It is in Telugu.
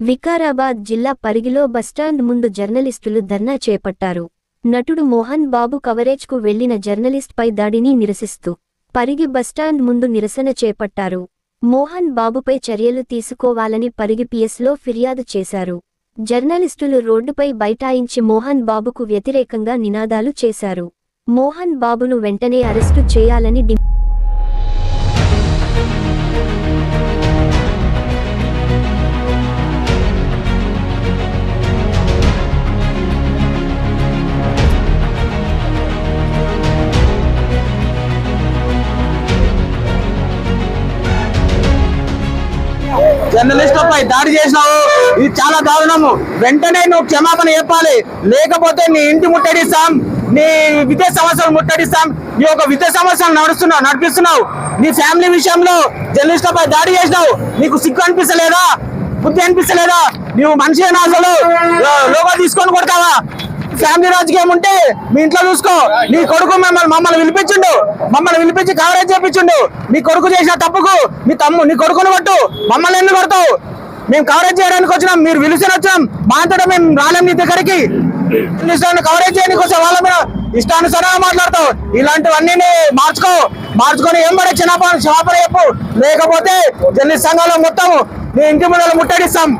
వికారాబాద్ జిల్లా పరిగిలో బస్టాండ్ ముందు జర్నలిస్టులు ధర్నా చేపట్టారు. నటుడు మోహన్ బాబు కవరేజ్కు వెళ్ళిన జర్నలిస్ట్పై దాడిని నిరసిస్తూ పరిగి బస్టాండ్ ముందు నిరసన చేపట్టారు. మోహన్ బాబుపై చర్యలు తీసుకోవాలని పరిగి పిఎస్లో ఫిర్యాదు చేశారు. జర్నలిస్టులు రోడ్డుపై బైఠాయించి మోహన్ బాబుకు వ్యతిరేకంగా నినాదాలు చేశారు. మోహన్ బాబును వెంటనే అరెస్టు చేయాలని డి జర్నలిస్ట్ పై దాడి చేసినావు. ఇది చాలా దారుణము. వెంటనే నువ్వు క్షమాపణ చెప్పాలి. లేకపోతే నీ ఇంటి ముట్టడిస్తాం. నీ విద్యా సంవత్సరం ముట్టడిస్తాం. నీ యొక్క విద్యా సంవత్సరం నడుస్తున్నావు నడిపిస్తున్నావు. నీ ఫ్యామిలీ విషయంలో జర్నలిస్ట్ పై దాడి చేసినావు. నీకు సిగ్గు అనిపిస్తలేదా? బుద్ధి అనిపిస్తలేదా? నువ్వు మనిషి అసలు. లోగా తీసుకొని కొడతావా? ఫ్యామిలీ రాజకీయం ఉంటే మీ ఇంట్లో చూసుకో. నీ కొడుకు మమ్మల్ని మమ్మల్ని పిలిపించిండు మమ్మల్ని పిలిపించి కవరేజ్ చేపించిండు. నీ కొడుకు చేసిన తప్పుకు మీ తమ్ము నీ కొడుకుని కొట్టు. మమ్మల్ని ఎందుకు కొడతావు? మేము కవరేజ్ చేయడానికి వచ్చినాం మీరు పిలిచిన వచ్చాం. మా అంతటా మేము రాలేం నీ దగ్గరికి. కవరేజ్ చేయడానికి వచ్చే వాళ్ళ మీద ఇష్టానుసారంగా మాట్లాడతావు. ఇలాంటివన్నీ మార్చుకో. మార్చుకొని ఏం పడే చిన్న క్షమాపణ చెప్పు. లేకపోతే జర్నలిస్ట్ సంఘాలు మొత్తం నీ ఇంటి ముందు ముట్టడిస్తాం.